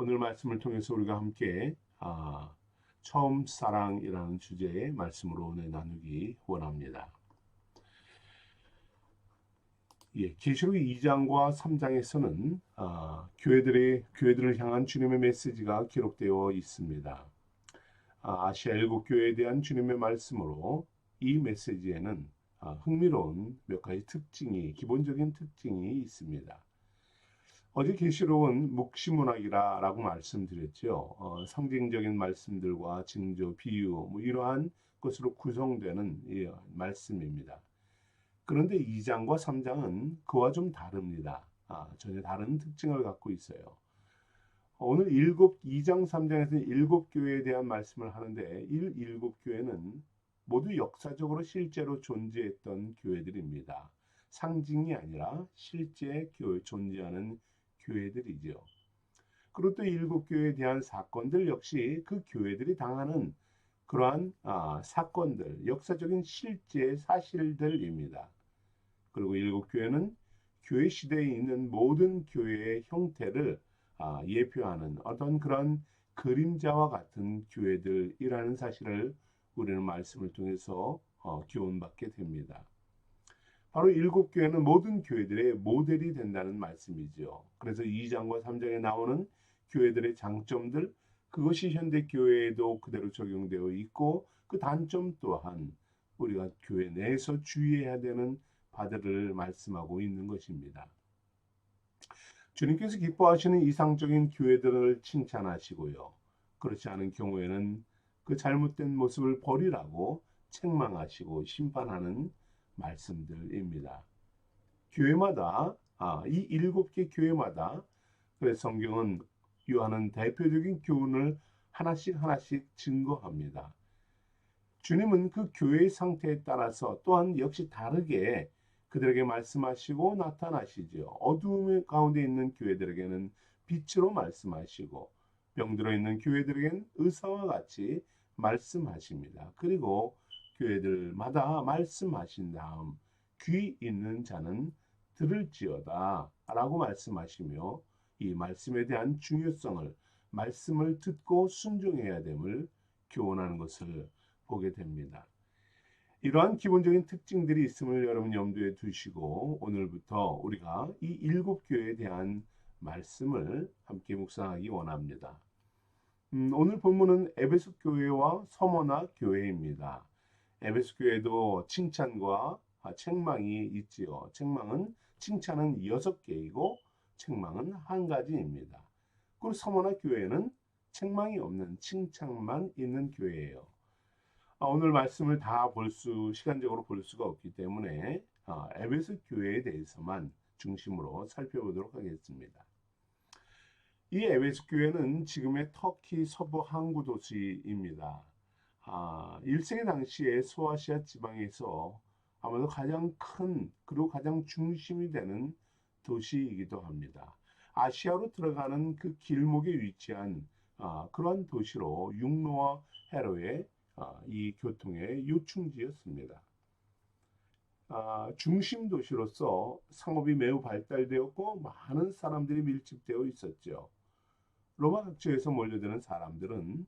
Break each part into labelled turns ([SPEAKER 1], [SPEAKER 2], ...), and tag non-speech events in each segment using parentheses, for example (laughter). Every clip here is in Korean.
[SPEAKER 1] 오늘 말씀을 통해서 우리가 함께 아, 처음 사랑이라는 주제의 말씀으로 오늘 나누기 원합니다. 예, 계시록 2장과 3장에서는 아, 교회들의 교회들을 향한 주님의 메시지가 기록되어 있습니다. 아, 아시아 일곱 교회에 대한 주님의 말씀으로 이 메시지에는 아, 흥미로운 몇 가지 특징이 기본적인 특징이 있습니다. 어제 계시록은 묵시문학이라고 말씀드렸죠. 어, 상징적인 말씀들과 징조, 비유 뭐 이러한 것으로 구성되는 예, 말씀입니다. 그런데 2장과 3장은 그와 좀 다릅니다. 아, 전혀 다른 특징을 갖고 있어요. 오늘 일곱 2장 3장에서는 일곱 교회에 대한 말씀을 하는데 이 일곱 교회는 모두 역사적으로 실제로 존재했던 교회들입니다. 상징이 아니라 실제 교회 존재하는 교회들이죠. 그리고 또 일곱 교회에 대한 사건들 역시 그 교회들이 당하는 그러한 아, 사건들, 역사적인 실제 사실들입니다. 그리고 일곱 교회는 교회 시대에 있는 모든 교회의 형태를 아, 예표하는 어떤 그런 그림자와 같은 교회들이라는 사실을 우리는 말씀을 통해서 어, 교훈받게 됩니다. 바로 일곱 교회는 모든 교회들의 모델이 된다는 말씀이죠. 그래서 2장과 3장에 나오는 교회들의 장점들 그것이 현대 교회에도 그대로 적용되어 있고 그 단점 또한 우리가 교회 내에서 주의해야 되는 바들을 말씀하고 있는 것입니다. 주님께서 기뻐하시는 이상적인 교회들을 칭찬하시고요. 그렇지 않은 경우에는 그 잘못된 모습을 버리라고 책망하시고 심판하는 말씀들입니다. 교회마다 아, 이 일곱 개 교회마다 그래서 성경은 요한은 대표적인 교훈을 하나씩 하나씩 증거합니다. 주님은 그 교회의 상태에 따라서 또한 역시 다르게 그들에게 말씀하시고 나타나시죠. 어두움 가운데 있는 교회들에게는 빛으로 말씀하시고 병들어 있는 교회들에게는 의사와 같이 말씀하십니다. 그리고 교회들마다 말씀하신 다음 귀 있는 자는 들을지어다 라고 말씀하시며 이 말씀에 대한 중요성을 말씀을 듣고 순종해야 됨을 교훈하는 것을 보게 됩니다. 이러한 기본적인 특징들이 있음을 여러분 염두에 두시고 오늘부터 우리가 이 일곱 교회에 대한 말씀을 함께 묵상하기 원합니다. 음, 오늘 본문은 에베소 교회와 서머나 교회입니다. 에베소 교회도 칭찬과 책망이 있지요. 책망은 칭찬은 여섯 개이고 책망은 한 가지입니다. 그리고 서머나 교회는 책망이 없는 칭찬만 있는 교회예요. 아, 오늘 말씀을 다 볼 수, 시간적으로 볼 수가 없기 때문에 아, 에베소 교회에 대해서만 중심으로 살펴보도록 하겠습니다. 이 에베소 교회는 지금의 터키 서부 항구 도시입니다. 아, 1세기 당시에 소아시아 지방에서 아마도 가장 큰 그리고 가장 중심이 되는 도시이기도 합니다. 아시아로 들어가는 그 길목에 위치한 아, 그러한 도시로 육로와 해로의 아, 이 교통의 요충지였습니다. 아, 중심 도시로서 상업이 매우 발달되었고 많은 사람들이 밀집되어 있었죠. 로마 각지에서 몰려드는 사람들은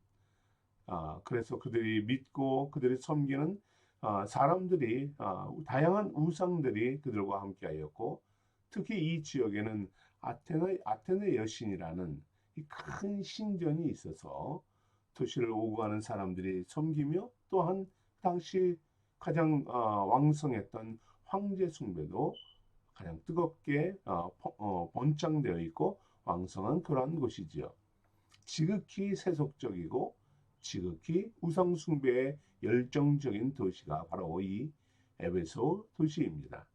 [SPEAKER 1] 아, 그래서 그들이 믿고 그들이 섬기는 아, 사람들이 아, 다양한 우상들이 그들과 함께하였고 특히 이 지역에는 아테네 아테네 여신이라는 큰 신전이 있어서 도시를 오고 가는 사람들이 섬기며 또한 당시 가장 어, 왕성했던 황제 숭배도 가장 뜨겁게 어, 어, 번창되어 있고 왕성한 그러한 곳이지요. 지극히 세속적이고 지극히 우상 숭배에 열정적인 도시가 바로 이 에베소 도시입니다.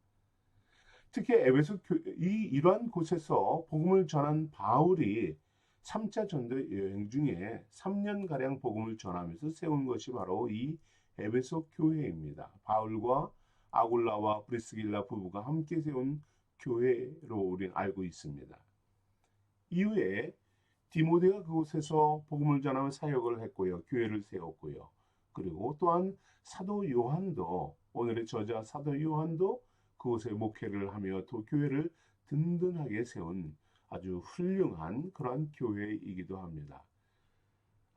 [SPEAKER 1] 특히 에베소 이 이러한 곳에서 복음을 전한 바울이 3차 전도 여행 중에 3년 가량 복음을 전하면서 세운 것이 바로 이 에베소 교회입니다. 바울과 아굴라와 브리스길라 부부가 함께 세운 교회로 우리는 알고 있습니다. 이후에 디모데가 그곳에서 복음을 전하는 사역을 했고요. 교회를 세웠고요. 그리고 또한 사도 요한도 오늘의 저자 사도 요한도 그곳에 목회를 하며 또 교회를 든든하게 세운 아주 훌륭한 그러한 교회이기도 합니다.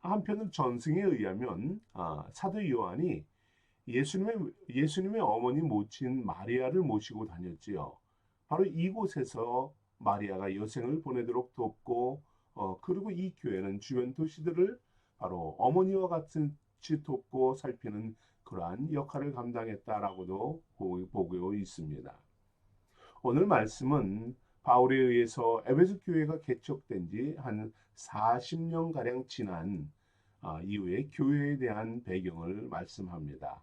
[SPEAKER 1] 한편은 전승에 의하면 아, 사도 요한이 예수님의 예수님의 어머니 모친 마리아를 모시고 다녔지요. 바로 이곳에서 마리아가 여생을 보내도록 돕고 어, 그리고 이 교회는 주변 도시들을 바로 어머니와 같이 돕고 살피는 그러한 역할을 감당했다라고도 보고 있습니다. 오늘 말씀은 바울에 의해서 에베소 교회가 개척된 지 한 40년 가량 지난 아, 이후에 교회에 대한 배경을 말씀합니다.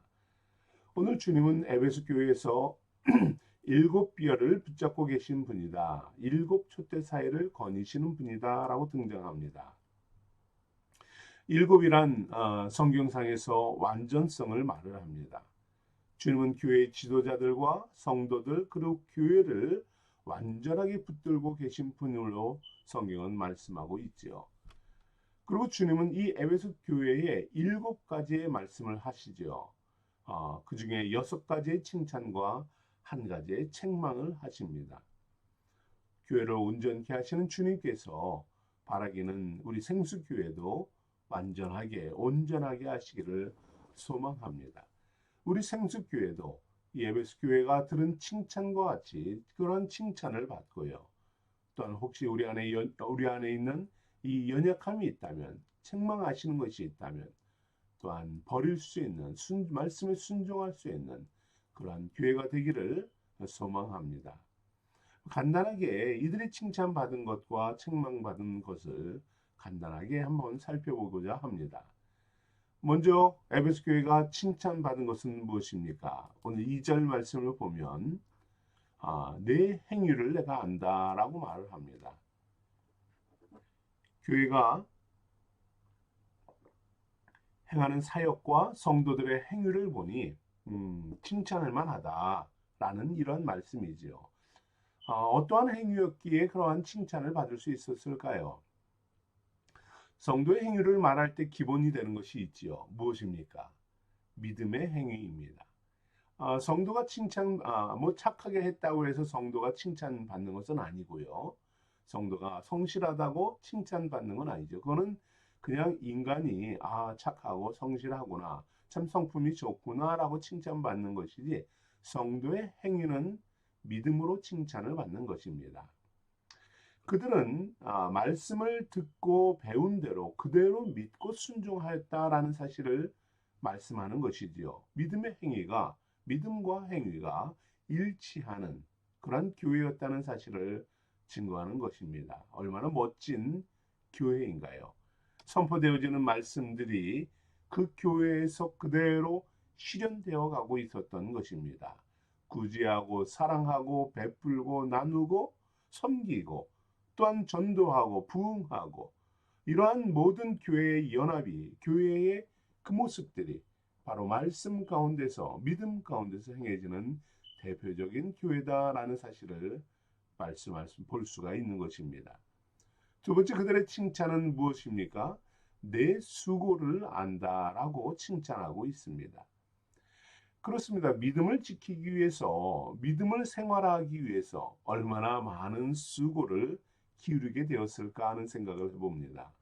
[SPEAKER 1] 오늘 주님은 에베소 교회에서 (clears throat) 일곱 비열을 붙잡고 계신 분이다. 일곱 촛대 사이를 거니시는 분이다 라고 등장합니다. 일곱이란 어, 성경상에서 완전성을 말을 합니다. 주님은 교회 지도자들과 성도들 그리고 교회를 완전하게 붙들고 계신 분으로 성경은 말씀하고 있지요. 그리고 주님은 이 에베소 교회에 일곱 가지의 말씀을 하시죠. 어, 그 중에 여섯 가지의 칭찬과 한 가지의 책망을 하십니다. 교회를 온전케 하시는 주님께서 바라기는 우리 생수교회도 완전하게 온전하게 하시기를 소망합니다. 우리 생수교회도 예배수 교회가 들은 칭찬과 같이 그런 칭찬을 받고요. 또한 혹시 우리 안에 우리 안에 있는 이 연약함이 있다면 책망하시는 것이 있다면 또한 버릴 수 있는 순, 말씀에 순종할 수 있는 그러한 교회가 되기를 소망합니다. 간단하게 이들이 칭찬받은 것과 책망받은 것을 간단하게 한번 살펴보고자 합니다. 먼저 에베소 교회가 칭찬받은 것은 무엇입니까? 오늘 2절 말씀을 보면 아, 내 행위를 내가 안다라고 말을 합니다. 교회가 행하는 사역과 성도들의 행위를 보니 음, 칭찬할 만하다라는 이런 말씀이지요. 어, 떠한 행위였기에 그러한 칭찬을 받을 수 있었을까요? 성도의 행위를 말할 때 기본이 되는 것이 있지요. 무엇입니까? 믿음의 행위입니다. 어, 성도가 칭찬, 아, 뭐 착하게 했다고 해서 성도가 칭찬받는 것은 아니고요. 성도가 성실하다고 칭찬받는 건 아니죠. 그거는 그냥 인간이 아 착하고 성실하구나 참 성품이 좋구나라고 칭찬받는 것이지 성도의 행위는 믿음으로 칭찬을 받는 것입니다. 그들은 아, 말씀을 듣고 배운 대로 그대로 믿고 순종하였다라는 사실을 말씀하는 것이지요. 믿음의 행위가 믿음과 행위가 일치하는 그런 교회였다는 사실을 증거하는 것입니다. 얼마나 멋진 교회인가요? 선포되어지는 말씀들이 그 교회에서 그대로 실현되어 가고 있었던 것입니다. 구제하고 사랑하고 베풀고 나누고 섬기고 또한 전도하고 부흥하고 이러한 모든 교회의 연합이 교회의 그 모습들이 바로 말씀 가운데서 믿음 가운데서 행해지는 대표적인 교회다라는 사실을 말씀할 수, 볼 수가 있는 것입니다. 두 번째 그들의 칭찬은 무엇입니까? 내 수고를 안다라고 칭찬하고 있습니다. 그렇습니다. 믿음을 지키기 위해서, 믿음을 생활하기 위해서 얼마나 많은 수고를 기울이게 되었을까 하는 생각을 해봅니다.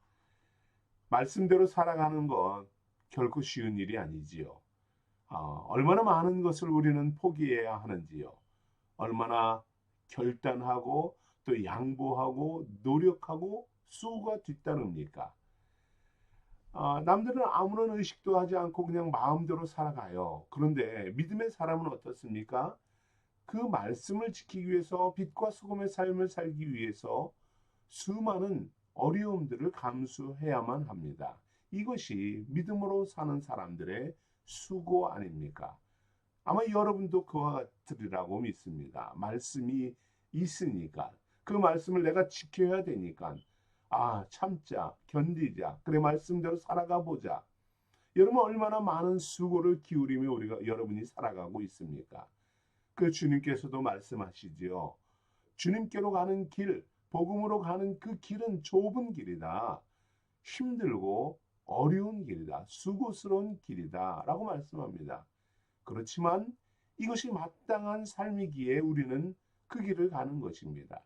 [SPEAKER 1] 말씀대로 살아가는 건 결코 쉬운 일이 아니지요. 어, 얼마나 많은 것을 우리는 포기해야 하는지요. 얼마나 결단하고 또 양보하고 노력하고 수고가 뒤따릅니까? 어, 남들은 아무런 의식도 하지 않고 그냥 마음대로 살아가요. 그런데 믿음의 사람은 어떻습니까? 그 말씀을 지키기 위해서 빛과 소금의 삶을 살기 위해서 수많은 어려움들을 감수해야만 합니다. 이것이 믿음으로 사는 사람들의 수고 아닙니까? 아마 여러분도 그와 같으리라고 믿습니다. 말씀이 있으니까 그 말씀을 내가 지켜야 되니까 아 참자 견디자 그래 말씀대로 살아가 보자 여러분 얼마나 많은 수고를 기울이며 우리가 여러분이 살아가고 있습니까? 그 주님께서도 말씀하시지요. 주님께로 가는 길, 복음으로 가는 그 길은 좁은 길이다. 힘들고 어려운 길이다. 수고스러운 길이다. 라고 말씀합니다. 그렇지만 이것이 마땅한 삶이기에 우리는 그 길을 가는 것입니다.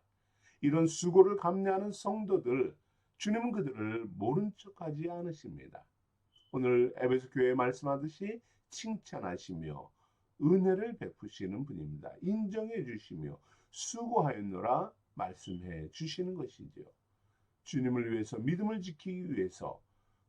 [SPEAKER 1] 이런 수고를 감내하는 성도들 주님은 그들을 모른 척하지 않으십니다. 오늘 에베소 교회에 말씀하듯이 칭찬하시며 은혜를 베푸시는 분입니다. 인정해 주시며 수고하였노라 말씀해 주시는 것이지요. 주님을 위해서 믿음을 지키기 위해서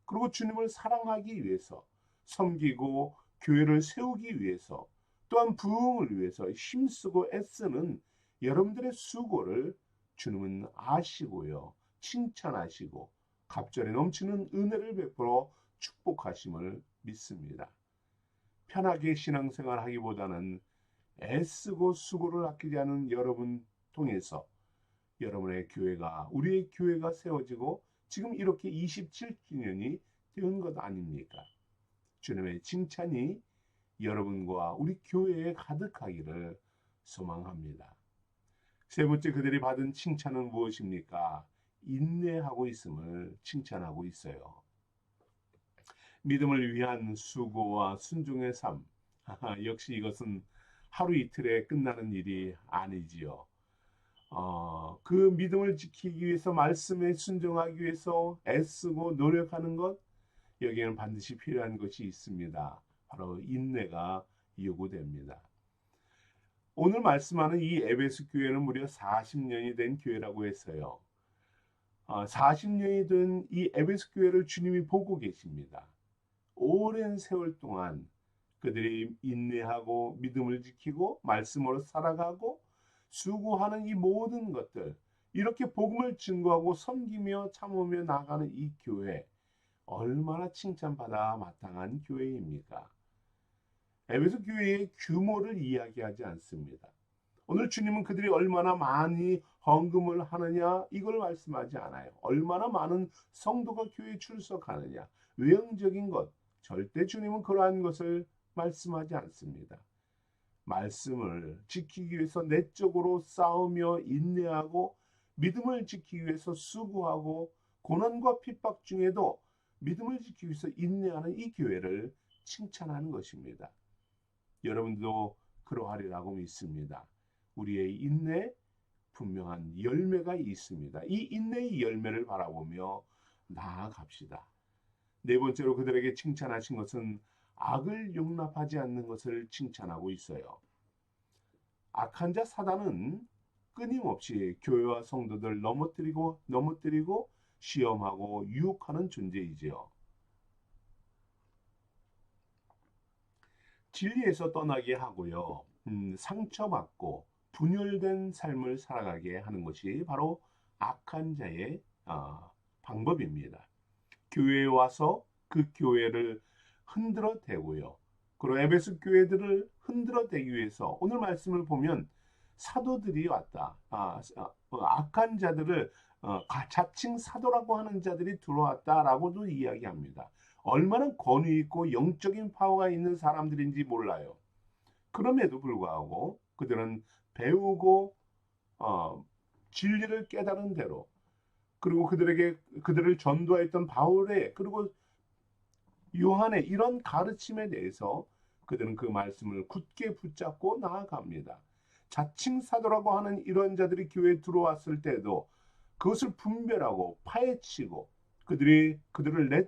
[SPEAKER 1] 그리고 주님을 사랑하기 위해서 섬기고 교회를 세우기 위해서 또한 부흥을 위해서 힘쓰고 애쓰는 여러분들의 수고를 주님은 아시고요. 칭찬하시고 갑절에 넘치는 은혜를 베풀어 축복하심을 믿습니다. 편하게 신앙생활 하기보다는 애쓰고 수고를 아끼지 않은 여러분 통해서 여러분의 교회가 우리의 교회가 세워지고 지금 이렇게 27주년이 된 것 아닙니까? 주님의 칭찬이 여러분과 우리 교회에 가득하기를 소망합니다. 세 번째 그들이 받은 칭찬은 무엇입니까? 인내하고 있음을 칭찬하고 있어요. 믿음을 위한 수고와 순종의 삶. (laughs) 역시 이것은 하루 이틀에 끝나는 일이 아니지요. 어, 그 믿음을 지키기 위해서 말씀에 순종하기 위해서 애쓰고 노력하는 것 여기에는 반드시 필요한 것이 있습니다. 바로 인내가 요구됩니다. 오늘 말씀하는 이 에베스 교회는 무려 40년이 된 교회라고 했어요. 40년이 된 이 에베스 교회를 주님이 보고 계십니다. 오랜 세월 동안 그들이 인내하고 믿음을 지키고 말씀으로 살아가고 수고하는 이 모든 것들 이렇게 복음을 증거하고 섬기며 참으며 나가는 이 교회 얼마나 칭찬받아 마땅한 교회입니까? 에베소 교회의 규모를 이야기하지 않습니다. 오늘 주님은 그들이 얼마나 많이 헌금을 하느냐 이걸 말씀하지 않아요. 얼마나 많은 성도가 교회에 출석하느냐 외형적인 것 절대 주님은 그러한 것을 말씀하지 않습니다. 말씀을 지키기 위해서 내적으로 싸우며 인내하고 믿음을 지키기 위해서 수고하고 고난과 핍박 중에도 믿음을 지키기 위해서 인내하는 이 교회를 칭찬하는 것입니다. 여러분도 그러하리라고 믿습니다. 우리의 인내 분명한 열매가 있습니다. 이 인내의 열매를 바라보며 나아갑시다. 네 번째로 그들에게 칭찬하신 것은 악을 용납하지 않는 것을 칭찬하고 있어요. 악한 자 사단은 끊임없이 교회와 성도들 넘어뜨리고 넘어뜨리고 시험하고 유혹하는 존재이지요. 진리에서 떠나게 하고요. 음, 상처받고 분열된 삶을 살아가게 하는 것이 바로 악한 자의 어, 방법입니다. 교회에 와서 그 교회를 흔들어 대고요. 그리고 에베소 교회들을 흔들어 대기 위해서 오늘 말씀을 보면 사도들이 왔다. 아, 아 어, 악한 자들을 어, 자칭 사도라고 하는 자들이 들어왔다라고도 이야기합니다. 얼마나 권위 있고 영적인 파워가 있는 사람들인지 몰라요. 그럼에도 불구하고 그들은 배우고 어, 진리를 깨달은 대로 그리고 그들에게 그들을 전도했던 바울의 그리고 요한의 이런 가르침에 대해서 그들은 그 말씀을 굳게 붙잡고 나아갑니다. 자칭 사도라고 하는 이런 자들이 교회에 들어왔을 때도 그것을 분별하고 파헤치고 그들이 그들을 내, 어,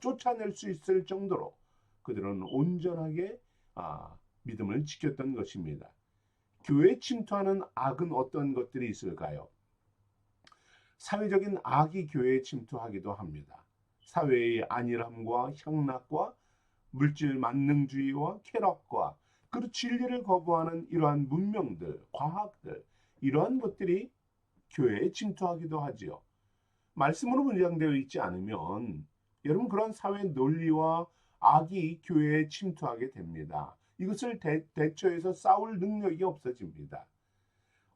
[SPEAKER 1] 쫓아낼 수 있을 정도로 그들은 온전하게 아, 믿음을 지켰던 것입니다. 교회에 침투하는 악은 어떤 것들이 있을까요? 사회적인 악이 교회에 침투하기도 합니다. 사회의 안일함과 향락과 물질 만능주의와 쾌락과 그 진리를 거부하는 이러한 문명들, 과학들 이러한 것들이 교회에 침투하기도 하지요. 말씀으로 문장되어 있지 않으면 여러분 그런 사회 논리와 악이 교회에 침투하게 됩니다. 이것을 대, 대처해서 싸울 능력이 없어집니다.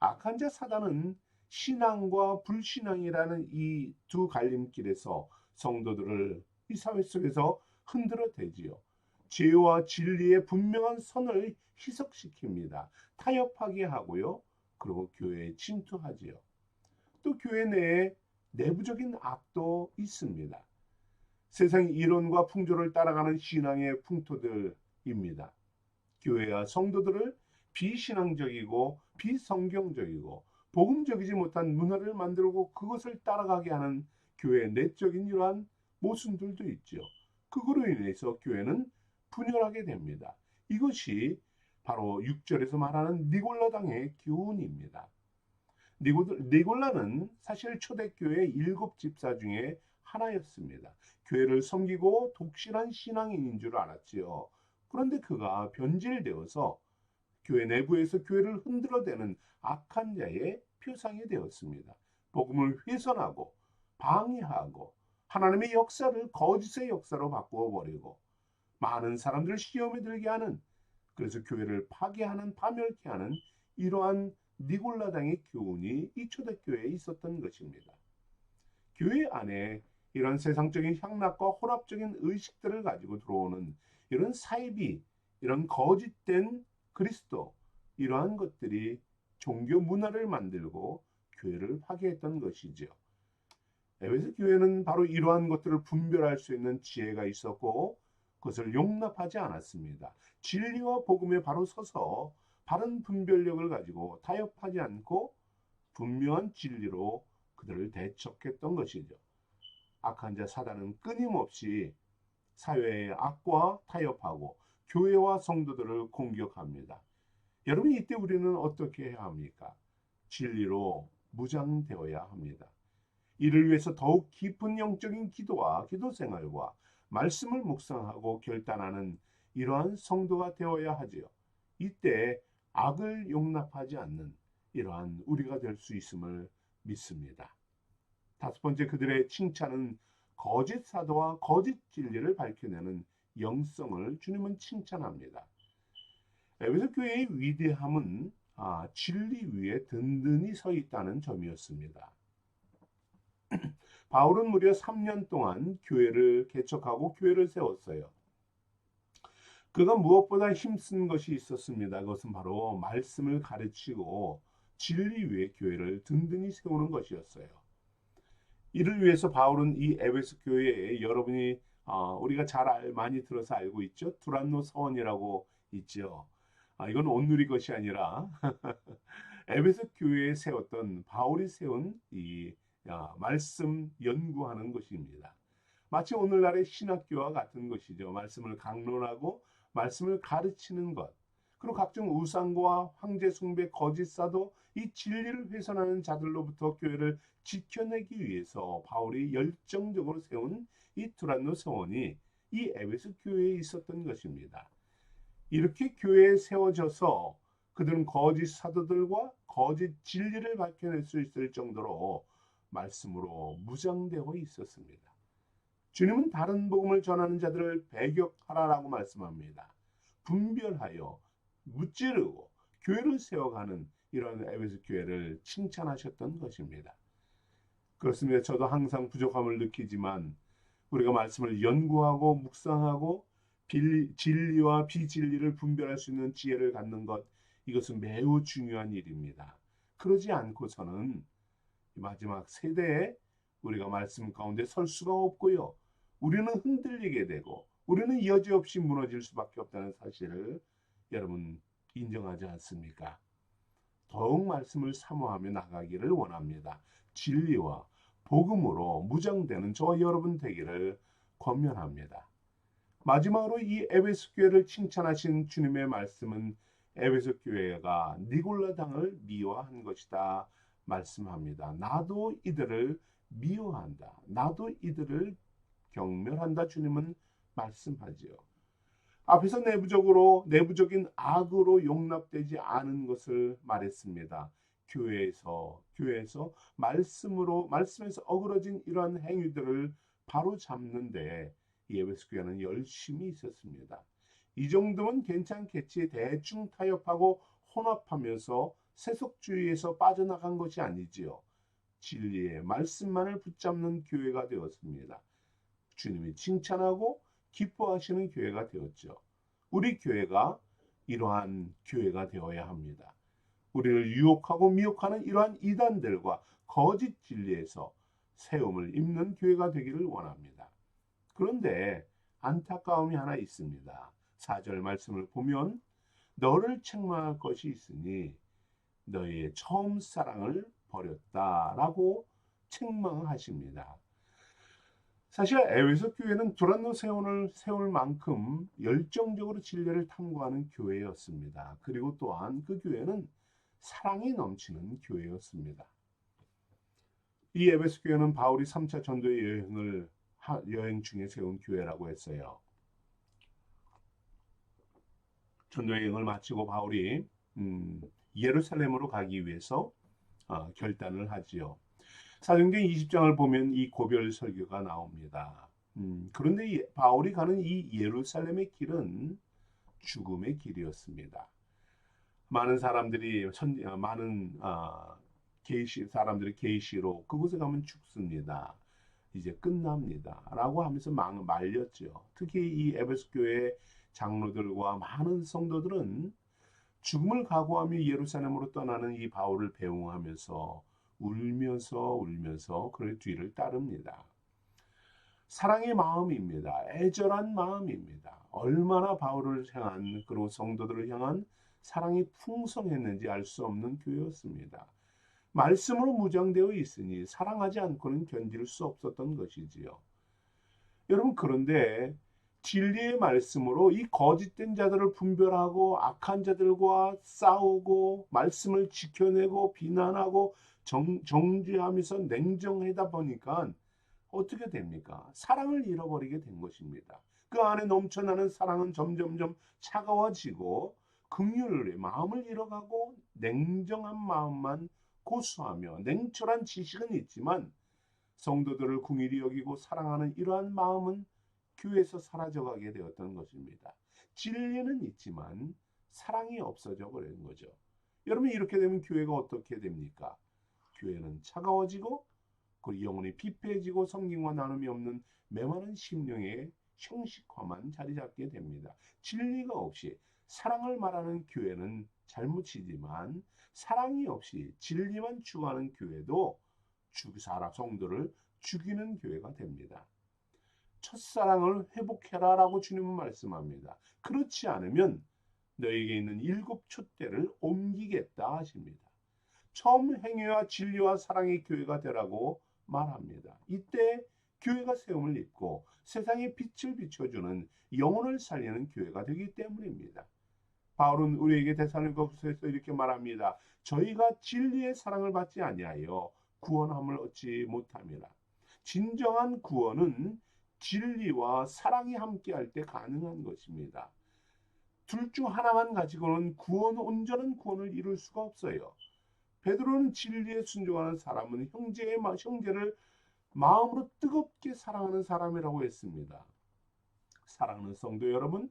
[SPEAKER 1] 악한 자 사단은 신앙과 불신앙이라는 이 두 갈림길에서 성도들을 이 사회 속에서 흔들어 대지요. 죄와 진리의 분명한 선을 희석시킵니다. 타협하게 하고요. 그리고 교회에 침투하지요. 또 교회 내에 내부적인 악도 있습니다. 세상 이론과 풍조를 따라가는 신앙의 풍토들입니다. 교회와 성도들을 비신앙적이고 비성경적이고 복음적이지 못한 문화를 만들고 그것을 따라가게 하는 교회의 내적인 이러한 모순들도 있죠. 그거로 인해서 교회는 분열하게 됩니다. 이것이 바로 6절에서 말하는 니골라당의 교훈입니다. 니골라는 사실 초대교회 일곱 집사 중에 하나였습니다. 교회를 섬기고 독실한 신앙인인 줄 알았지요. 그런데 그가 변질되어서 교회 내부에서 교회를 흔들어대는 악한 자의 표상이 되었습니다. 복음을 훼손하고 방해하고 하나님의 역사를 거짓의 역사로 바꾸어 버리고 많은 사람들을 시험에 들게 하는 그래서 교회를 파괴하는 파멸케 하는 이러한 니골라당의 교훈이 이 초대교회에 있었던 것입니다. 교회 안에 이런 세상적인 향락과 혼합적인 의식들을 가지고 들어오는 이런 사이비, 이런 거짓된 그리스도, 이러한 것들이 종교 문화를 만들고 교회를 파괴했던 것이죠. 에베소 교회는 바로 이러한 것들을 분별할 수 있는 지혜가 있었고 그것을 용납하지 않았습니다. 진리와 복음에 바로 서서 바른 분별력을 가지고 타협하지 않고 분명한 진리로 그들을 대척했던 것이죠. 악한 자 사단은 끊임없이 사회의 악과 타협하고 교회와 성도들을 공격합니다. 여러분 이때 우리는 어떻게 해야 합니까? 진리로 무장되어야 합니다. 이를 위해서 더욱 깊은 영적인 기도와 기도 생활과 말씀을 묵상하고 결단하는 이러한 성도가 되어야 하지요. 이때 악을 용납하지 않는 이러한 우리가 될 수 있음을 믿습니다. 다섯 번째 그들의 칭찬은 거짓 사도와 거짓 진리를 밝혀내는 영성을 주님은 칭찬합니다. 에베소 교회의 위대함은 아, 진리 위에 든든히 서 있다는 점이었습니다. (clears throat) 바울은 무려 3년 동안 교회를 개척하고 교회를 세웠어요. 그가 무엇보다 힘쓴 것이 있었습니다. 그것은 바로 말씀을 가르치고 진리 위에 교회를 든든히 세우는 것이었어요. 이를 위해서 바울은 이 에베소 교회에 여러분이 어, 우리가 잘 알, 많이 들어서 알고 있죠. 두란노 서원이라고 있죠. 아, 이건 온누리 것이 아니라 (laughs) 에베소 교회에 세웠던 바울이 세운 이 야, 말씀 연구하는 것입니다. 마치 오늘날의 신학교와 같은 것이죠. 말씀을 강론하고 말씀을 가르치는 것. 그리고 각종 우상과 황제 숭배 거짓 사도 이 진리를 훼손하는 자들로부터 교회를 지켜내기 위해서 바울이 열정적으로 세운 이 두란노 서원이 이 에베소 교회에 있었던 것입니다. 이렇게 교회에 세워져서 그들은 거짓 사도들과 거짓 진리를 밝혀낼 수 있을 정도로 말씀으로 무장되어 있었습니다. 주님은 다른 복음을 전하는 자들을 배격하라라고 말씀합니다. 분별하여 무찌르고 교회를 세워가는 이런 에베소 교회를 칭찬하셨던 것입니다. 그렇습니다. 저도 항상 부족함을 느끼지만 우리가 말씀을 연구하고 묵상하고 진리와 비진리를 분별할 수 있는 지혜를 갖는 것 이것은 매우 중요한 일입니다. 그러지 않고서는 마지막 세대에 우리가 말씀 가운데 설 수가 없고요. 우리는 흔들리게 되고 우리는 여지없이 무너질 수밖에 없다는 사실을 여러분 인정하지 않습니까? 더욱 말씀을 사모하며 나가기를 원합니다. 진리와 복음으로 무장되는 저와 여러분 되기를 권면합니다. 마지막으로 이 에베소 교회를 칭찬하신 주님의 말씀은 에베소 교회가 니골라 당을 미워한 것이다 말씀합니다. 나도 이들을 미워한다. 나도 이들을 경멸한다. 주님은 말씀하지요. 앞에서 내부적으로 내부적인 악으로 용납되지 않은 것을 말했습니다. 교회에서 교회에서 말씀으로 말씀에서 어그러진 이러한 행위들을 바로 잡는데 예배스 교회는 열심히 있었습니다. 이 정도면 괜찮겠지 대충 타협하고 혼합하면서 세속주의에서 빠져나간 것이 아니지요. 진리의 말씀만을 붙잡는 교회가 되었습니다. 주님이 칭찬하고 기뻐하시는 교회가 되었죠. 우리 교회가 이러한 교회가 되어야 합니다. 우리를 유혹하고 미혹하는 이러한 이단들과 거짓 진리에서 세움을 입는 교회가 되기를 원합니다. 그런데 안타까움이 하나 있습니다. 4절 말씀을 보면 너를 책망할 것이 있으니 너희의 처음 사랑을 버렸다라고 책망하십니다. 사실 에베소 교회는 두란노 세원을 세울 만큼 열정적으로 진리를 탐구하는 교회였습니다. 그리고 또한 그 교회는 사랑이 넘치는 교회였습니다. 이 에베소 교회는 바울이 3차 전도의 여행을 여행 중에 세운 교회라고 했어요. 전도 여행을 마치고 바울이 음, 예루살렘으로 가기 위해서 어, 결단을 하지요. 사도행전 20장을 보면 이 고별 설교가 나옵니다. 음, 그런데 이, 바울이 가는 이 예루살렘의 길은 죽음의 길이었습니다. 많은 사람들이 선, 어, 많은 어, 게이시 사람들이 게이시로 그곳에 가면 죽습니다. 이제 끝납니다. 라고 하면서 막 말렸죠. 특히 이 에베소 교회 장로들과 많은 성도들은 죽음을 각오하며 예루살렘으로 떠나는 이 바울을 배웅하면서 울면서 울면서 그의 뒤를 따릅니다. 사랑의 마음입니다. 애절한 마음입니다. 얼마나 바울을 향한 그리고 성도들을 향한 사랑이 풍성했는지 알 수 없는 교회였습니다. 말씀으로 무장되어 있으니 사랑하지 않고는 견딜 수 없었던 것이지요. 여러분 그런데 진리의 말씀으로 이 거짓된 자들을 분별하고 악한 자들과 싸우고 말씀을 지켜내고 비난하고 정, 정죄하면서 냉정하다 보니까 어떻게 됩니까? 사랑을 잃어버리게 된 것입니다. 그 안에 넘쳐나는 사랑은 점점점 차가워지고 긍휼의 마음을 잃어가고 냉정한 마음만 고수하며 냉철한 지식은 있지만 성도들을 궁일이 여기고 사랑하는 이러한 마음은 교회에서 사라져가게 되었던 것입니다. 진리는 있지만 사랑이 없어져 버리는 거죠. 여러분 이렇게 되면 교회가 어떻게 됩니까? 교회는 차가워지고 그 영혼이 피폐해지고 성경과 나눔이 없는 메마른 심령의 형식화만 자리 잡게 됩니다. 진리가 없이 사랑을 말하는 교회는 잘못이지만 사랑이 없이 진리만 추구하는 교회도 주사라 성도를 죽이는 교회가 됩니다. 첫사랑을 회복해라 라고 주님은 말씀합니다. 그렇지 않으면 너에게 있는 일곱 촛대를 옮기겠다 하십니다. 처음 행위와 진리와 사랑의 교회가 되라고 말합니다. 이때 교회가 세움을 입고 세상에 빛을 비춰주는 영혼을 살리는 교회가 되기 때문입니다. 바울은 우리에게 대사로서에서 이렇게 말합니다. 저희가 진리의 사랑을 받지 아니하여 구원함을 얻지 못함이라. 진정한 구원은 진리와 사랑이 함께할 때 가능한 것입니다. 둘 중 하나만 가지고는 구원 온전한 구원을 이룰 수가 없어요. 베드로는 진리에 순종하는 사람은 형제의 형제를 마음으로 뜨겁게 사랑하는 사람이라고 했습니다. 사랑하는 성도 여러분,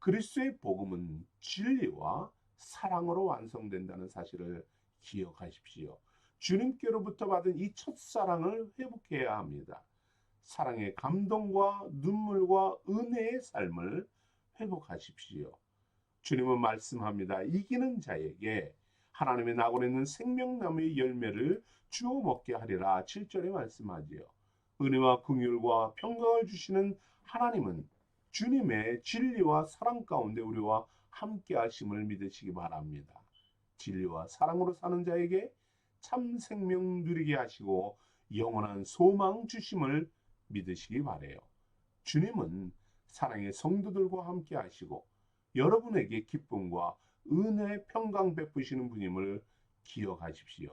[SPEAKER 1] 그리스도의 복음은 진리와 사랑으로 완성된다는 사실을 기억하십시오. 주님께로부터 받은 이 첫사랑을 회복해야 합니다. 사랑의 감동과 눈물과 은혜의 삶을 회복하십시오. 주님은 말씀합니다. 이기는 자에게 하나님의 낙원에 있는 생명나무의 열매를 주어 먹게 하리라 7절에 말씀하지요. 은혜와 긍휼과 평강을 주시는 하나님은 주님의 진리와 사랑 가운데 우리와 함께 하심을 믿으시기 바랍니다. 진리와 사랑으로 사는 자에게 참 생명 누리게 하시고 영원한 소망 주심을 믿으시기 바래요. 주님은 사랑의 성도들과 함께 하시고 여러분에게 기쁨과 은혜 평강 베푸시는 분임을 기억하십시오.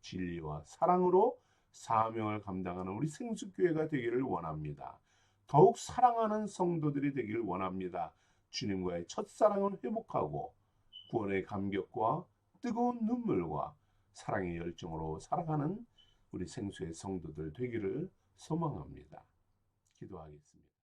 [SPEAKER 1] 진리와 사랑으로 사명을 감당하는 우리 생수교회가 되기를 원합니다. 더욱 사랑하는 성도들이 되기를 원합니다. 주님과의 첫사랑을 회복하고 구원의 감격과 뜨거운 눈물과 사랑의 열정으로 살아가는 우리 생수의 성도들 되기를 소망합니다. 기도하겠습니다.